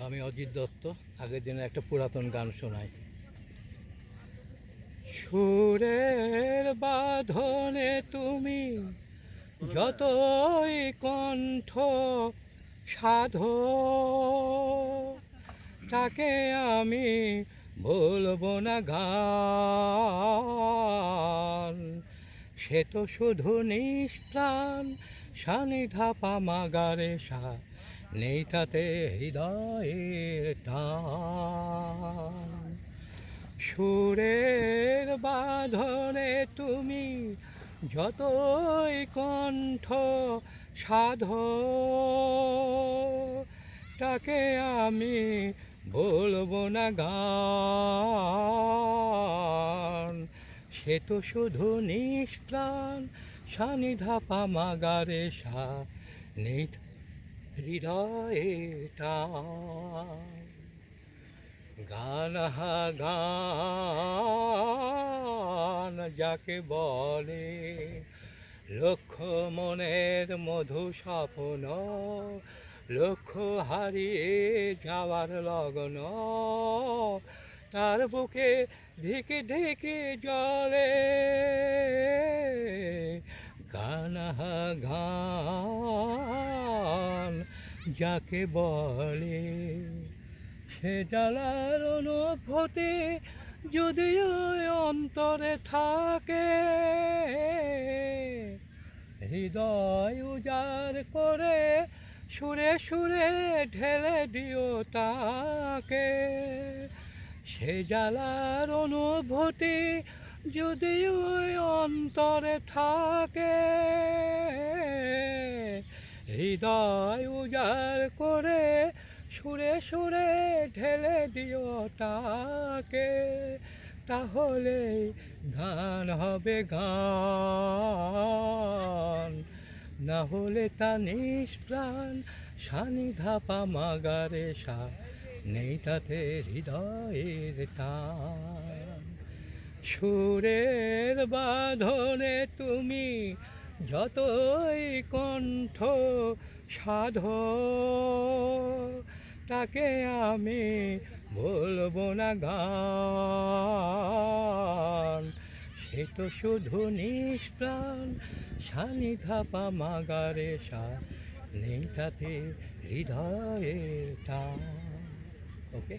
আমি অজিত দত্ত, আগের দিনে একটা পুরাতন গান শোনাই। সুরের বাঁধনে তুমি যতই কণ্ঠ সাধো, তাকে আমি বলব না গান। সে তো শুধু নিষ্প্রাণ সানিধা পামাগারে সা নেই তাতে হৃদয়ের সুরের বাঁধনে তুমি যতই কণ্ঠ সাধ, তাকে আমি বলব না গান। সে তো শুধু নিষ্প্রাণ সানিধা পামাগারে সা নেই হৃদয়টা গান হা গান যাকে বলে লক্ষ মনের মধু স্বপ্ন লক্ষ হারিয়ে যাওয়ার লগ্ন, তার বুকে ধিকে ধিকে জলে, গান হা গান যাকে বলে, সে জ্বালার অনুভূতি যদিও অন্তরে থাকে। হৃদয় উজাড় করে সুরে সুরে ঢেলে দিও তাকে। সে জ্বালার অনুভূতি যদিও অন্তরে থাকে। হৃদয় উজাড় করে সুরে সুরে ঢেলে দিও তাকে, তাহলে গান হবে গান। না হলে তা নিষ্প্রাণ সানিধা পামাগারে সা, নেই তাতে হৃদয়ের টান। সুরের বাঁধনে তুমি যতই কণ্ঠ সাধ, তাকে আমি বলব না গান। সে তো শুধু নিষ্প্রাণ সানিধা পামাগারে সা, নেই তাতে টান ওকে